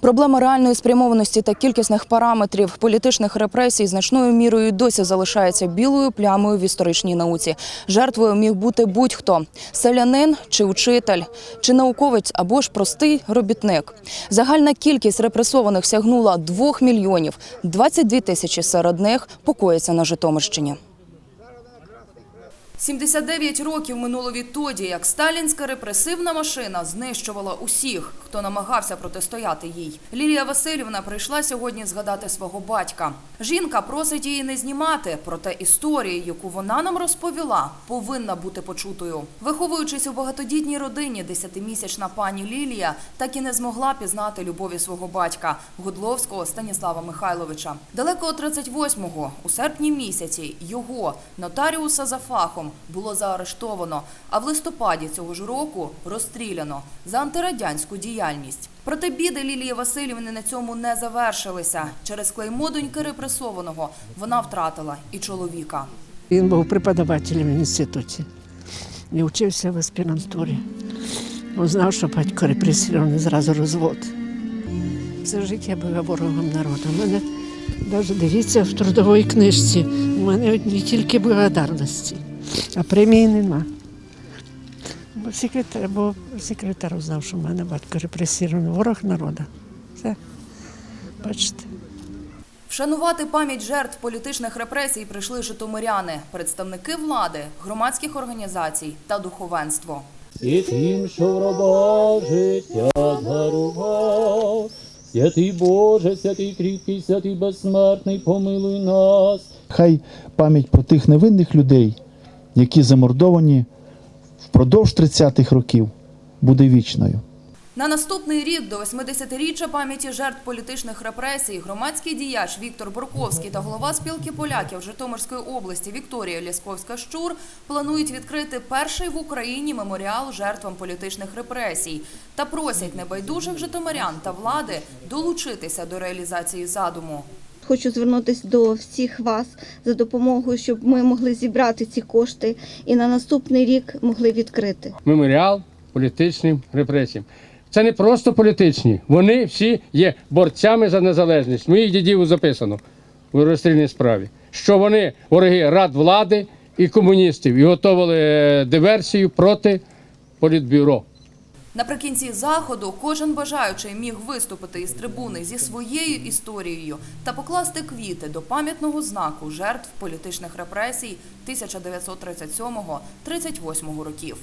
Проблема реальної спрямованості та кількісних параметрів політичних репресій значною мірою досі залишається білою плямою в історичній науці. Жертвою міг бути будь-хто – селянин чи учитель, чи науковець або ж простий робітник. Загальна кількість репресованих сягнула 2 мільйонів. 22 тисячі серед них покоїться на Житомирщині. 79 років минуло відтоді, як сталінська репресивна машина знищувала усіх, хто намагався протистояти їй. Лілія Васильівна прийшла сьогодні згадати свого батька. Жінка просить її не знімати, проте історія, яку вона нам розповіла, повинна бути почутою. Виховуючись у багатодітній родині, десятимісячна пані Лілія так і не змогла пізнати любові свого батька Гудловського Станіслава Михайловича. Далеко 38-го, у серпні місяці, його нотаріуса за фахом було заарештовано, а в листопаді цього ж року розстріляно за антирадянську діяльність. Проте біди Лілії Васильівни на цьому не завершилися. Через клеймо доньки репресованого вона втратила і чоловіка. Він був преподавателем в інституті і вчився в аспірантурі. Він знав, що батько репресований, зразу розвод. Все життя була ворогом народу. Мене навіть дивіться в трудовій книжці. У мене одні тільки благодарності, а премії нема. Бо секретар, бо секретар знав, що в мене батько репресований, ворог народу. Все. Бачите. Вшанувати пам'ять жертв політичних репресій прийшли житомиряни, представники влади, громадських організацій та духовенство. і тим, що в раба життя дарував. Святий Боже, святий кріпкий, святий безсмертний, помилуй нас. Хай пам'ять про тих невинних людей, які замордовані впродовж 30-х років, буде вічною. На наступний рік до 80-річчя пам'яті жертв політичних репресій громадський діяч Віктор Борковський та голова спілки поляків Житомирської області Вікторія Лясковська-Щур планують відкрити перший в Україні меморіал жертвам політичних репресій та просять небайдужих житомирян та влади долучитися до реалізації задуму. Хочу звернутися до всіх вас за допомогою, щоб ми могли зібрати ці кошти і на наступний рік могли відкрити. меморіал політичним репресіям. Це не просто політичні, вони всі є борцями за незалежність. Моїх дідів записано у розстрільній справі, що вони вороги рад влади і комуністів і готували е, диверсію проти політбюро. Наприкінці заходу кожен бажаючий міг виступити із трибуни зі своєю історією та покласти квіти до пам'ятного знаку жертв політичних репресій 1937-38 років.